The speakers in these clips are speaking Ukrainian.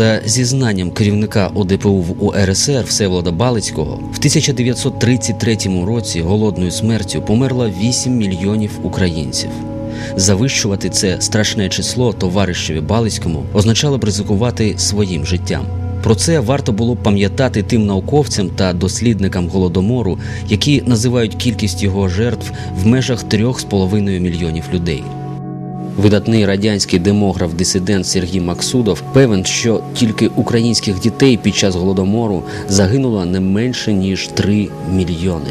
За зізнанням керівника ОДПУ в УРСР Всеволода Балицького, в 1933 році голодною смертю померло 8 мільйонів українців. Завищувати це страшне число товаришеві Балицькому означало б ризикувати своїм життям. Про це варто було б пам'ятати тим науковцям та дослідникам голодомору, які називають кількість його жертв в межах 3,5 мільйонів людей. Видатний радянський демограф-дисидент Сергій Максудов певен, що тільки українських дітей під час голодомору загинуло не менше ніж 3 мільйони.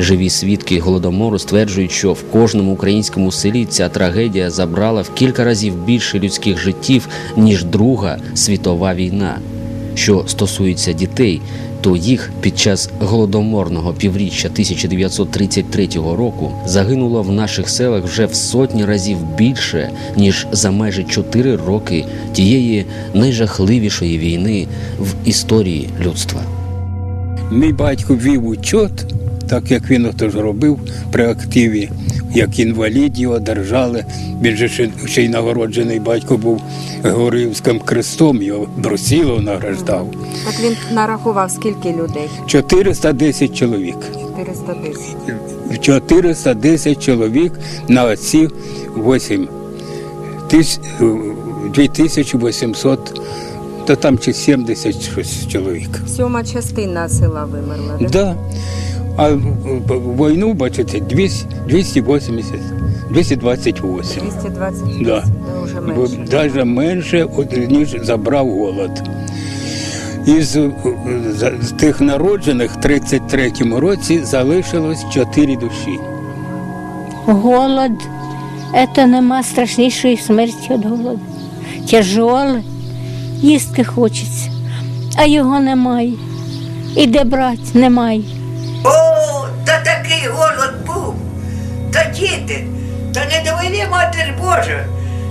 Живі свідки голодомору стверджують, що в кожному українському селі ця трагедія забрала в кілька разів більше людських життів ніж Друга світова війна. Що стосується дітей, то їх під час голодоморного півріччя 1933 року загинуло в наших селах вже в сотні разів більше, ніж за майже 4 роки тієї найжахливішої війни в історії людства. Мій батько вів учет, так як він ото ж робив при активі, як інвалід його держали. Він же ще, ще й нагороджений батько був Георгіївським крестом, його Брусілов награждав. Так він нарахував скільки людей? 410 чоловік. 410. 410 чоловік на оці 8 тис- 2800, та там чи 70 щось чоловік. Сьома частина села вимерла. Да? Да. А в- війну, бачите, 200, 280, 228. 220 Да. ну, вже менше. Навіть менше, ніж забрав голод. Із е, з тих народжених в 33-му році залишилось 4 душі. Голод це нема страшнішої смерті від голоду. Тяжоле, їсти хочеться, а його немає. І де брати немає. Та не довели Матір Божа.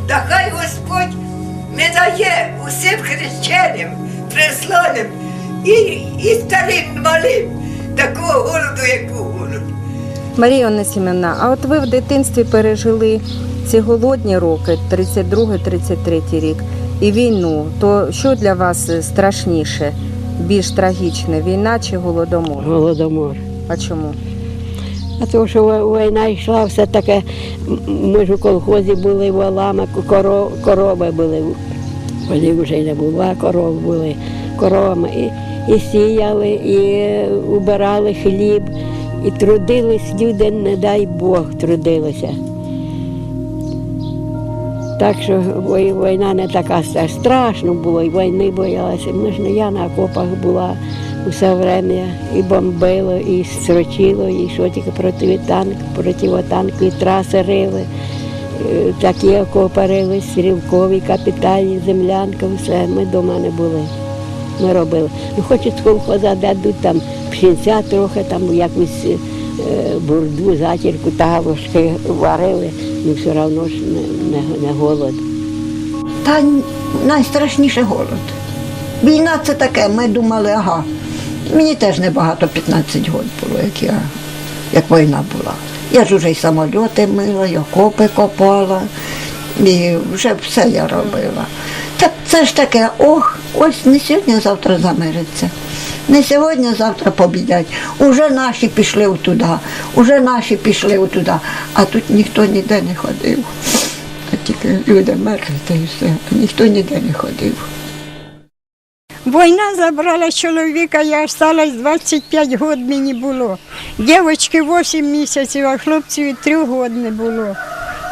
Та хай Господь не дає усім хрещеним, присланим і, і старим малим такого голоду, як був голод. Марія Онесімівна, а от ви в дитинстві пережили ці голодні роки, 32-33 рік, і війну. То що для вас страшніше, більш трагічне, війна чи голодомор? Голодомор. А чому? А то, що війна йшла, все таке, ми ж у колхозі були волами, коро, корови були. Вони вже не було, а були коровами. І, і сіяли, і убирали хліб, і трудились люди, не дай Бог, трудилися. Так що війна не така страшно було, і війни боялася. Ми ж не я на окопах була усе время, і бомбило, і строчило, і що тільки проти противотанк, противотанкові траси рили. Е, Такі окопи стрілкові, капітальні, землянка, все. Ми вдома не були. Ми робили. Ну, хочуть колхоза дадуть там пшінця трохи, там якусь е, бурду, затірку, галушки варили, ну все одно ж не, не, не голод. Та найстрашніше голод. Війна це таке, ми думали, ага. Мені теж небагато 15 років було, як я, як війна була. Я ж уже й самольоти мила, і окопи копала, і вже все я робила. Так це ж таке, ох, ось не сьогодні, завтра замириться. Не сьогодні, завтра побідять. Уже наші пішли туди, уже наші пішли туди, а тут ніхто ніде не ходив. А тільки люди мерли та і все, ніхто ніде не ходив. Війна забрала чоловіка, я осталась 25 років мені було. Дівочки 8 місяців, а хлопців і 3 роки не було,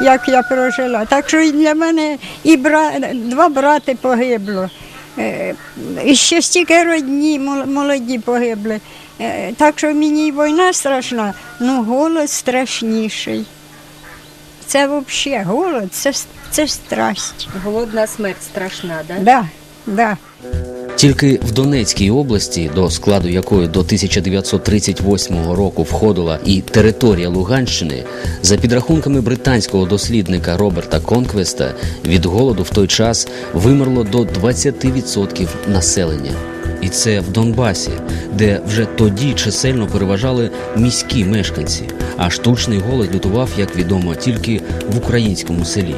як я прожила. Так що і для мене і бра... два брати погибло. Е, І ще стільки родні молоді погибли. Е, Так що мені і війна страшна, ну голод страшніший. Це взагалі голод, це, це страсть. Голодна смерть страшна, да? Да, да. Тільки в Донецькій області, до складу якої до 1938 року входила і територія Луганщини, за підрахунками британського дослідника Роберта Конквеста, від голоду в той час вимерло до 20% населення. І це в Донбасі, де вже тоді чисельно переважали міські мешканці, а штучний голод лютував, як відомо, тільки в українському селі.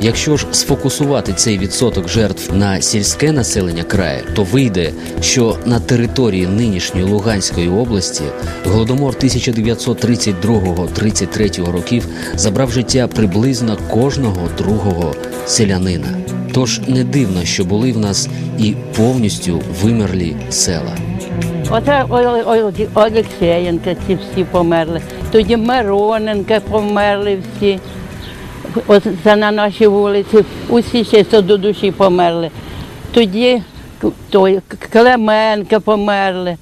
Якщо ж сфокусувати цей відсоток жертв на сільське населення краю, то вийде, що на території нинішньої Луганської області голодомор 1932-33 років забрав життя приблизно кожного другого селянина. Тож не дивно, що були в нас і повністю вимерлі села. Оце Олексєєнка ці всі померли. Тоді Мироненка померли всі. Це на нашій вулиці. Усі ще до душі померли. Тоді той Клеменка померли.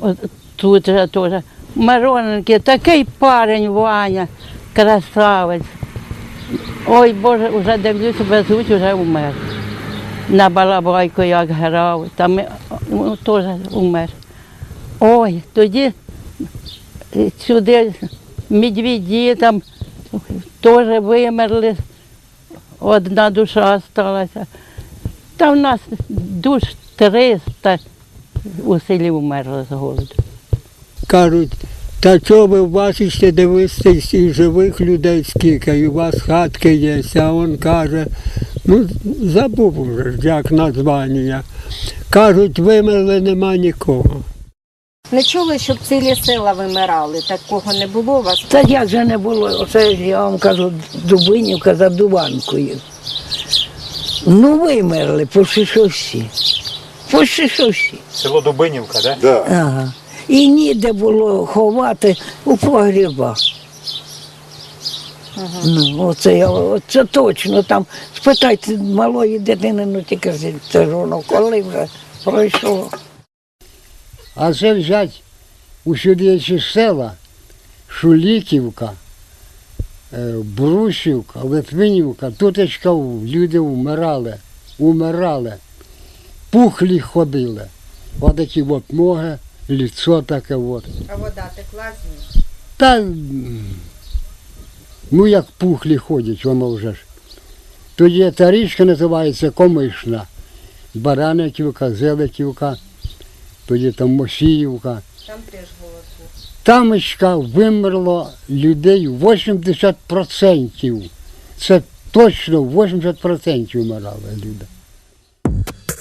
От тут же теж. Мироненки, такий парень Ваня, красавець. Ой Боже, вже дивлюся, везуть, вже умер. На балабайку як грав, там ну, теж умер. Ой, тоді е, сюди медведі там теж вимерли, одна душа залишилася. Та в нас душ 300 у селі вмерло з голоду. Кажуть, та чого ви бачите, дивитесь і живих людей скільки, і у вас хатки є, а він каже, ну забув уже, ж, як названня. Кажуть, вимерли нема нікого. Не чули, щоб цілі села вимирали. Такого не було у вас. Та як же не було, оце ж я вам кажу, Дубинівка за Дуванкою. Ну, вимерли, почти що всі. Почти що всі. Село Дубинівка, так? Ага. І ніде було ховати у погрібах. Ну, оце, я, оце точно там. Спитайте малої дитини, ну тільки це ж воно коли вже пройшло. А це взять у сюди села, Шуліківка, е, Брусівка, Литвинівка, тутечка люди вмирали, умирали, пухлі ходили. Отакі от ноги, лицо таке от. А вода текла з них? Та ну як пухлі ходять, воно вже ж. Тоді та річка називається Комишна. Бараниківка, Зеликівка, тоді там Мосіївка. Там теж був. Тамочка вимерло людей 80%. Це точно 80% вмирали люди.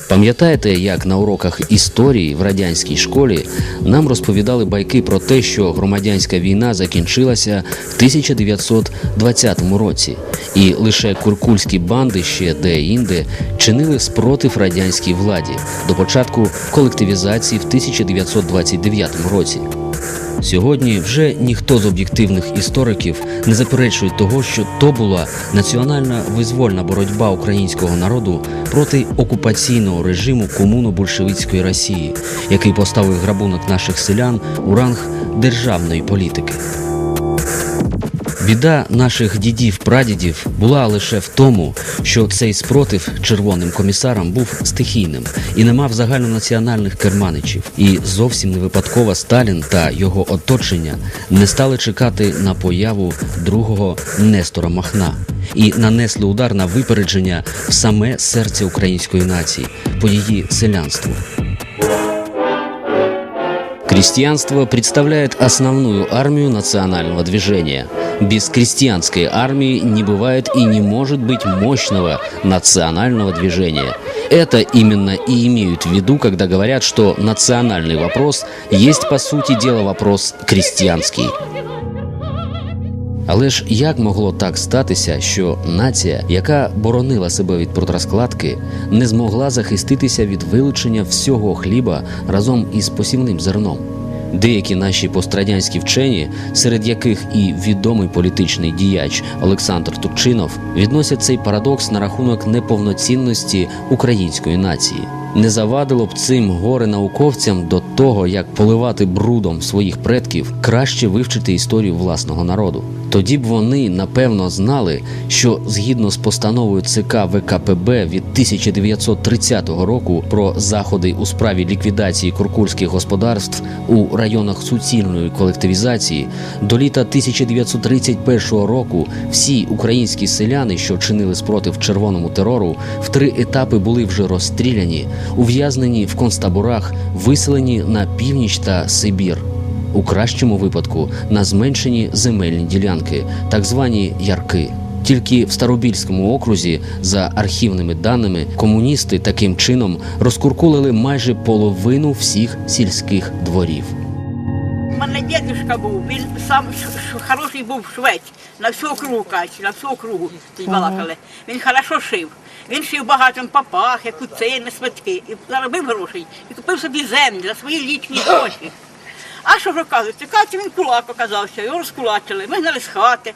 Пам'ятаєте, як на уроках історії в радянській школі нам розповідали байки про те, що громадянська війна закінчилася в 1920 році, і лише куркульські банди ще де-інде чинили спротив радянській владі до початку колективізації в 1929 році. Сьогодні вже ніхто з об'єктивних істориків не заперечує того, що то була національна визвольна боротьба українського народу проти окупаційного режиму комуно-большевицької Росії, який поставив грабунок наших селян у ранг державної політики. Біда наших дідів-прадідів була лише в тому, що цей спротив червоним комісарам був стихійним і не мав загальнонаціональних керманичів. І зовсім не випадково Сталін та його оточення не стали чекати на появу другого Нестора Махна і нанесли удар на випередження в саме серце української нації по її селянству. Крестьянство представляет основную армию национального движения. Без крестьянской армии не бывает и не может быть мощного национального движения. Это именно и имеют в виду, когда говорят, что национальный вопрос есть по сути дела вопрос крестьянский. Але ж як могло так статися, що нація, яка боронила себе від протрозкладки, не змогла захиститися від вилучення всього хліба разом із посівним зерном? Деякі наші пострадянські вчені, серед яких і відомий політичний діяч Олександр Турчинов, відносять цей парадокс на рахунок неповноцінності української нації. Не завадило б цим горе науковцям до того, як поливати брудом своїх предків, краще вивчити історію власного народу. Тоді б вони напевно знали, що згідно з постановою ЦК ВКПБ від 1930 року про заходи у справі ліквідації куркульських господарств у районах суцільної колективізації, до літа 1931 року всі українські селяни, що чинили спротив червоному терору, в три етапи були вже розстріляні, ув'язнені в концтаборах, виселені на північ та Сибір. У кращому випадку на зменшені земельні ділянки, так звані ярки. Тільки в Старобільському окрузі, за архівними даними, комуністи таким чином розкуркулили майже половину всіх сільських дворів. У мене дідусь був, він сам хороший був швець на всю округу, кажуть, на всю округу балакали. Він хорошо шив. Він шив багато папахи, куцини, свитки. І заробив грошей і купив собі землю за свої лічні гроші. А що ж оказується? Кажуть, він кулак оказався, його розкулачили, вигнали з хати.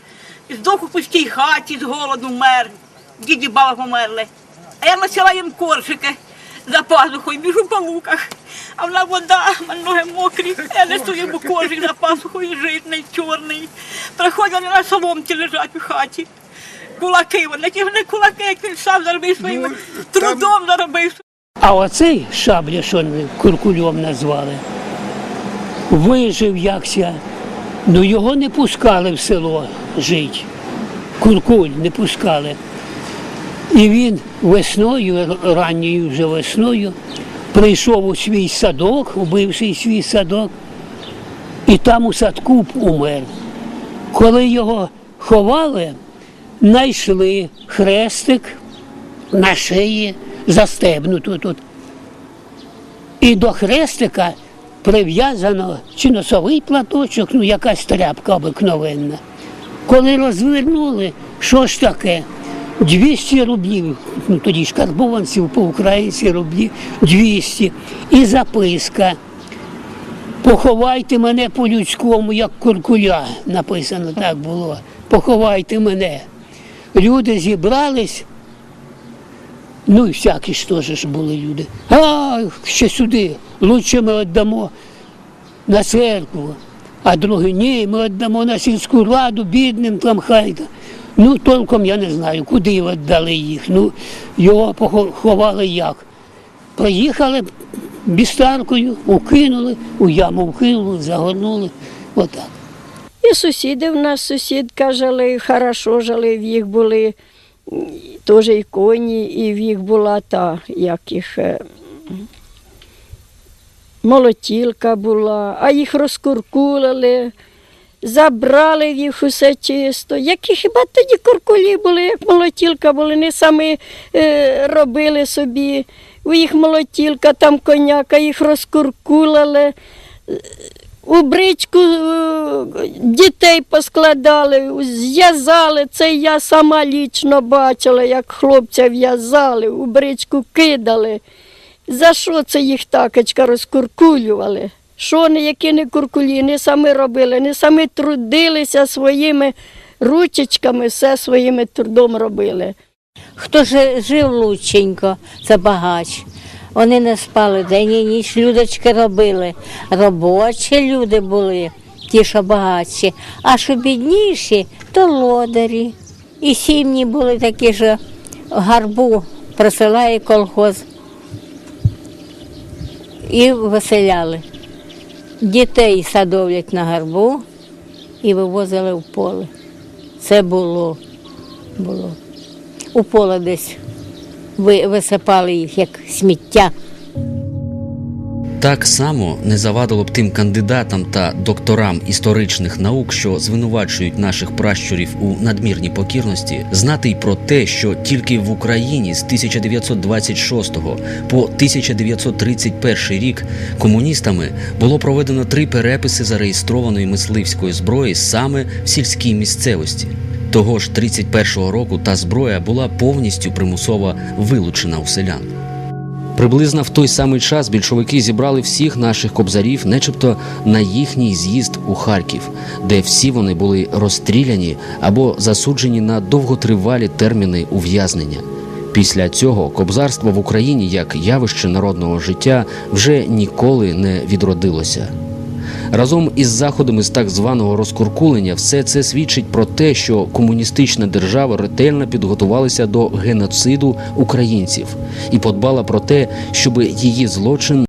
І здох у пустій хаті з голоду вмер. Діді баба померли. А я носила їм коржики за пазухою, біжу по луках. А вона вода, мене ноги мокрі. Я несу йому коржик за пазухою житний, чорний. Приходять на соломці лежать у хаті. Кулаки, вони ті ж не кулаки, як він сам заробив своїм трудом заробив. А оцей шабля, що вони куркульом назвали, вижив якся. Ну його не пускали в село жити. Куркуль не пускали. І він весною, ранньою вже весною, прийшов у свій садок, у бивший свій садок, і там у садку умер. Коли його ховали, знайшли хрестик на шиї, застебнуту тут. І до хрестика прив'язано чи носовий платочок, ну якась тряпка обикновенна. Коли розвернули, що ж таке? 200 рублів, ну тоді ж карбованців по українськи рублі, 200. І записка. Поховайте мене по-людському, як куркуля, написано так було. Поховайте мене. Люди зібрались, Ну і всякі ж теж були люди. А, ще сюди, лучше ми віддамо на церкву, а другі ні, ми віддамо на сільську раду, бідним там хай. Ну, толком я не знаю, куди віддали їх. Ну, його поховали як. Приїхали бістаркою, укинули, у яму вкинули, загорнули. Отак. І сусіди в нас сусідка жили, хорошо жили, в їх були теж і коні, і в їх була та, як їх, е, молотілка була, а їх розкуркулили, забрали їх усе чисто. Які хіба тоді куркулі були, як молотілка були, не самі е, робили собі. У їх молотілка, там коняка, їх розкуркулили у бричку е, дітей поскладали, зв'язали. Це я сама лічно бачила, як хлопця в'язали, у бричку кидали. За що це їх такочка розкуркулювали? Що вони, які не куркулі, не самі робили, не самі трудилися своїми ручечками, все своїм трудом робили. Хто ж жив лученько, це багач. Вони не спали день і ніч, людочки робили. Робочі люди були, ті, що багатші, а що бідніші, то лодарі. І сім'ї були такі, що гарбу присилає колхоз і виселяли. Дітей садовлять на гарбу і вивозили в поле. Це було. було. У поле десь висипали їх як сміття. Так само не завадило б тим кандидатам та докторам історичних наук, що звинувачують наших пращурів у надмірній покірності, знати й про те, що тільки в Україні з 1926 по 1931 рік комуністами було проведено три переписи зареєстрованої мисливської зброї саме в сільській місцевості. Того ж 31-го року та зброя була повністю примусово вилучена у селян. Приблизно в той самий час більшовики зібрали всіх наших кобзарів, начебто на їхній з'їзд у Харків, де всі вони були розстріляні або засуджені на довготривалі терміни ув'язнення. Після цього кобзарство в Україні як явище народного життя вже ніколи не відродилося. Разом із заходами з так званого розкуркулення все це свідчить про те, що комуністична держава ретельно підготувалася до геноциду українців і подбала про те, щоб її злочин